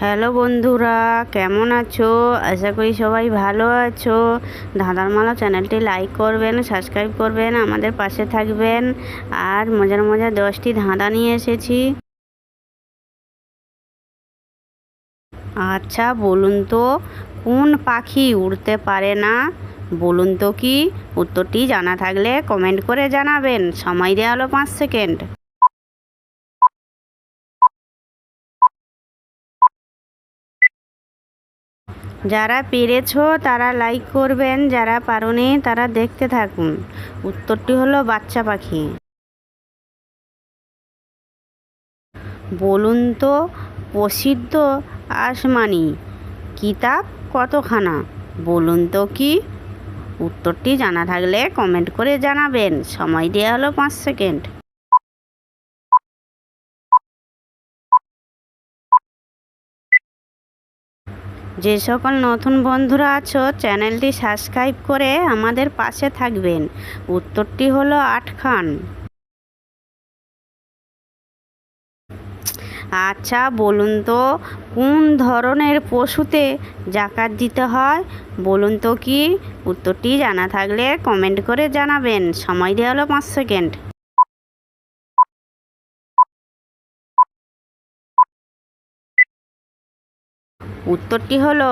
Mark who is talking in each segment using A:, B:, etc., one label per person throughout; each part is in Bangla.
A: হ্যালো বন্ধুরা, কেমন আছো? আশা করি সবাই ভালো আছো। ধাঁধার মালা চ্যানেলটি লাইক করবেন, সাবস্ক্রাইব করবেন, আমাদের পাশে থাকবেন। আর মজার মজার দশটি ধাঁধা নিয়ে এসেছি। আচ্ছা বলুন তো, কোন পাখি উড়তে পারে না? বলুন তো কি? উত্তরটি জানা থাকলে কমেন্ট করে জানাবেন। সময় দেওয়া হলো পাঁচ সেকেন্ড। যারা পেরেছ তারা লাইক করবেন, যারা পারোনি তারা দেখতে থাকুন। উত্তরটি হলো বাচ্চা পাখি। বলুন তো, প্রসিদ্ধ আসমানি কিতাব কতখানা? বলুন তো কি? উত্তরটি জানা থাকলে কমেন্ট করে জানাবেন। সময় দেওয়া হলো পাঁচ সেকেন্ড যে সকল নতুন বন্ধুরা আছো, চ্যানেলটি সাবস্ক্রাইব করে আমাদের পাশে থাকবেন। উত্তরটি হলো আটখান। আচ্ছা বলুন তো, কোন ধরনের পশুতে জাকাত দিতে হয়? বলুন তো কি? উত্তরটি জানা থাকলে কমেন্ট করে জানাবেন। সময় দেওয়া হলো পাঁচ সেকেন্ড। উত্তরটি হলো,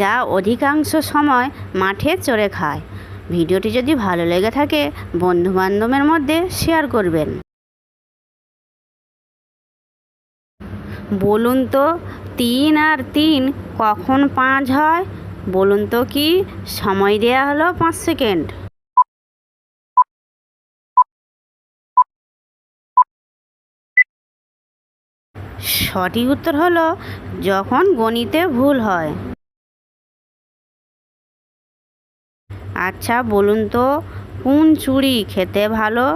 A: যা অধিকাংশ সময় মাঠে চড়ে খায়। ভিডিওটি যদি ভালো লেগে থাকে, বন্ধুবান্ধবের মধ্যে শেয়ার করবেন। বলুন তো, তিন আর তিন কখন পাঁচ হয়? বলুন তো কি, সময় দেওয়া হলো পাঁচ সেকেন্ড। সঠিক উত্তর হলো যখন গণিতে ভুল হয়। আচ্ছা বলুন তো, কোন চুড়ি খেতে ভালো?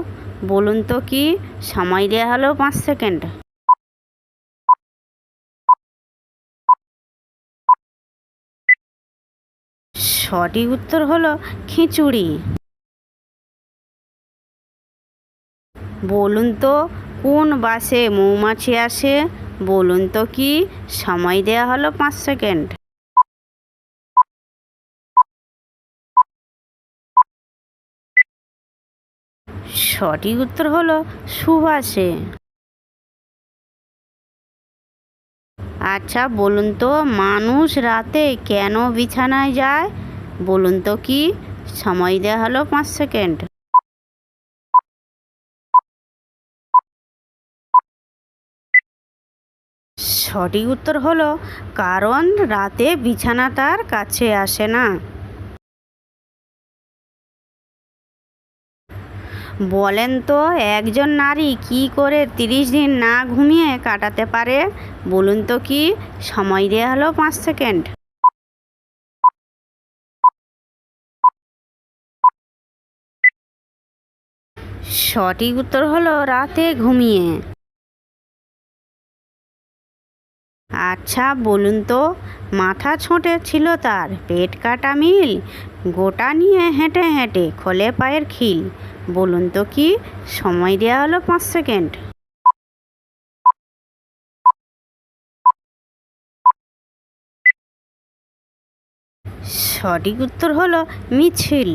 A: বলুন তো কি, সময় দেওয়া হলো পাঁচ সেকেন্ড। সঠিক উত্তর হলো খিচুড়ি। বলুন তো কোন বাসে মৌমাছি আসে? বলুন তো কি? সময় দেওয়া হলো পাঁচ সেকেন্ড। সঠিক উত্তর হলো সুবাসে আচ্ছা বলুন তো মানুষ রাতে কেন বিছানায় যায়? বলুন তো কি? সময় দেওয়া হলো পাঁচ সেকেন্ড। সঠিক উত্তর হলো, কারণ রাতে বিছানা তার কাছে আসে না। বলেন তো, একজন নারী কি করে তিরিশ দিন না ঘুমিয়ে কাটাতে পারে? বলুন তো কি? সময় দেওয়া হলো পাঁচ সেকেন্ড। সঠিক উত্তর হলো, রাতে ঘুমিয়ে। আচ্ছা বলুন তো, মাথা ছোটে ছিল তার, পেট কাটা মিল, গোটা নিয়ে হেঁটে হেঁটে খোলে পায়ের খিল, বলুন তো কি, সময় দেওয়া হলো পাঁচ সেকেন্ড। সঠিক উত্তর হলো মিছিল।